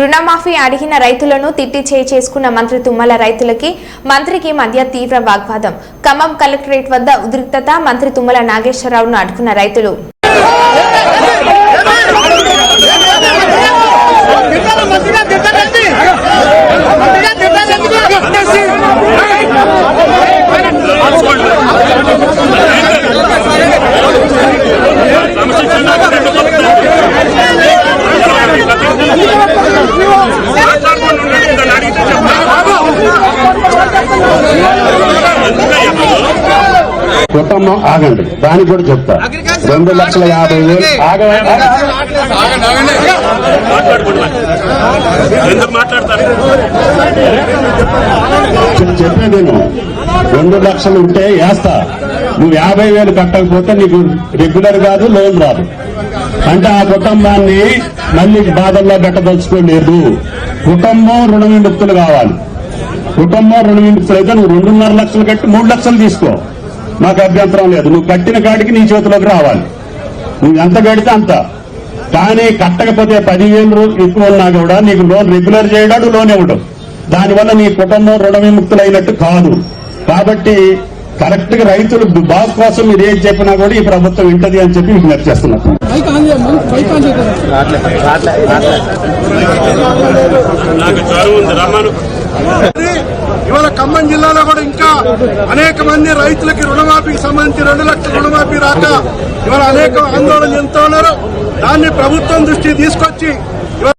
రుణమాఫీ అడిగిన రైతులను తిట్టి చేయి చేసుకున్న మంత్రి తుమ్మల రైతులకి మంత్రికి మధ్య తీవ్ర వాగ్వాదం. ఖమ్మం కలెక్టరేట్ వద్ద ఉద్రిక్తత మంత్రి తుమ్మల నాగేశ్వరరావును అడ్డుకున్న రైతులు. కుటుంబం ఆగండి. దానికి కూడా చెప్తా. రెండు లక్షల యాభై వేలు. ఆగ- ఎందుకు మాట్లాడతారు? చె- చెప్పేది నేను. రెండు లక్షలు ఉంటే వేస్తా. నువ్వు యాభై వేలు కట్టకపోతే నీకు రెగ్యులర్ కాదు లోన్ రాదు. అంటే ఆ కుటుంబాన్ని మళ్ళీ బాధల్లో పెట్టదలుచుకోలేదు. కుటుంబం రుణ విముక్తులు కావాలి. కుటుంబం రుణ విముక్తులు అయితే నువ్వు రెండున్నర లక్షలు కట్టి మూడు లక్షలు తీసుకో. నాకు అభ్యంతరం లేదు. నువ్వు కట్టిన కాడికి నీ చేతిలోకి రావాలి. నువ్వు ఎంత కడితే అంత. కానీ కట్టకపోతే పదివేలు రూ- ఎక్కువ ఉన్నా కూడా నీకు లోన్ రెగ్యులర్ చేయడాడు లోన్ ఇవ్వడం దానివల్ల నీ కుటుంబం రుణ విముక్తులైనట్టు కాదు. కాబట్టి కరెక్ట్గా రైతులు బాగు కోసం మీరు ఏం చెప్పినా కూడా ఈ ప్రభుత్వం వింటది అని చెప్పి విజ్ఞప్తి చేస్తున్నారు నాకు ఇవాళ ఖమ్మం జిల్లాలో కూడా ఇంకా అనేక మంది రైతులకి రుణమాఫీకి సంబంధించి రెండు లక్షల రుణమాఫీ రాక ఇవాళ అనేక ఆందోళన చెందుతూ ఉన్నారు. దాన్ని ప్రభుత్వం దృష్టికి తీసుకొచ్చి